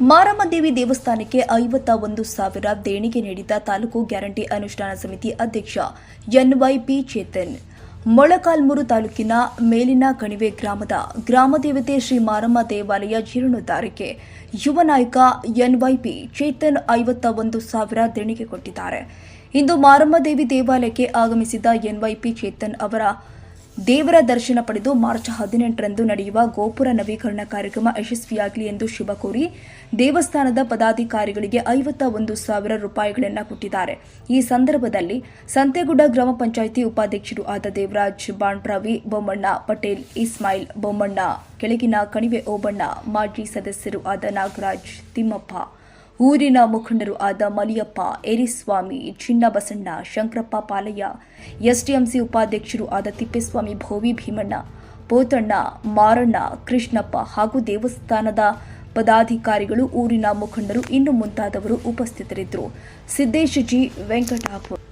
ಮಾರಮ್ಮದೇವಿ ದೇವಸ್ಥಾನಕ್ಕೆ ಐವತ್ತ ಒಂದು ಸಾವಿರ ದೇಣಿಗೆ ನೀಡಿದ ತಾಲೂಕು ಗ್ಯಾರಂಟಿ ಅನುಷ್ಠಾನ ಸಮಿತಿ ಅಧ್ಯಕ್ಷ ಎನ್ವೈಪಿ ಚೇತನ್. ಮೊಳಕಾಲ್ಮೂರು ತಾಲೂಕಿನ ಮೇಲಿನ ಕಣಿವೆ ಗ್ರಾಮದ ಗ್ರಾಮದೇವತೆ ಶ್ರೀ ಮಾರಮ್ಮ ದೇವಾಲಯ ಜೀರ್ಣೋದ್ಧಾರಕ್ಕೆ ಯುವ ನಾಯಕ ಎನ್ವೈಪಿ ಚೇತನ್ ಐವತ್ತ ಒಂದು ಸಾವಿರ ದೇಣಿಗೆ ಕೊಟ್ಟಿದ್ದಾರೆ. ಇಂದು ಮಾರಮ್ಮ ದೇವಿ ದೇವಾಲಯಕ್ಕೆ ಆಗಮಿಸಿದ ಎನ್ವೈಪಿ ಚೇತನ್ ಅವರ ದೇವರ ದರ್ಶನ ಪಡೆದು ಮಾರ್ಚ್ ಹದಿನೆಂಟರಂದು ನಡೆಯುವ ಗೋಪುರ ನವೀಕರಣ ಕಾರ್ಯಕ್ರಮ ಯಶಸ್ವಿಯಾಗಲಿ ಎಂದು ಶುಭ ಕೋರಿ ದೇವಸ್ಥಾನದ ಪದಾಧಿಕಾರಿಗಳಿಗೆ ಐವತ್ತ ಒಂದು ಸಾವಿರ ರೂಪಾಯಿಗಳನ್ನು ಕೊಟ್ಟಿದ್ದಾರೆ. ಈ ಸಂದರ್ಭದಲ್ಲಿ ಸಂತೆಗುಡ್ಡ ಗ್ರಾಮ ಪಂಚಾಯಿತಿ ಉಪಾಧ್ಯಕ್ಷರು ಆದ ದೇವರಾಜ್ ಬಾಣ್ಪ್ರಾವಿ, ಬೊಮ್ಮಣ್ಣ ಪಟೇಲ್, ಇಸ್ಮಾಯಿಲ್ ಬೊಮ್ಮಣ್ಣ, ಕೆಳಗಿನ ಕಣಿವೆ ಓಬಣ್ಣ, ಮಾಜಿ ಸದಸ್ಯರು ಆದ ನಾಗರಾಜ್ ತಿಮ್ಮಪ್ಪ ಊರಿನ ಮುಖಂಡರು ಆದ ಮಲಿಯಪ್ಪ, ಏರಿಸ್ವಾಮಿ, ಚಿನ್ನಬಸಣ್ಣ, ಶಂಕರಪ್ಪ ಪಾಲಯ್ಯ, ಎಸ್ಡಿಎಂಸಿ ಉಪಾಧ್ಯಕ್ಷರು ಆದ ತಿಪ್ಪೇಸ್ವಾಮಿ, ಭೋವಿ ಭೀಮಣ್ಣ, ಪೋತಣ್ಣ, ಮಾರಣ್ಣ, ಕೃಷ್ಣಪ್ಪ ಹಾಗೂ ದೇವಸ್ಥಾನದ ಪದಾಧಿಕಾರಿಗಳು, ಊರಿನ ಮುಖಂಡರು, ಇನ್ನು ಮುಂತಾದವರು ಉಪಸ್ಥಿತರಿದ್ದರು. ಸಿದ್ದೇಶ್ ಜಿ, ವೆಂಕಟಾಪುರ.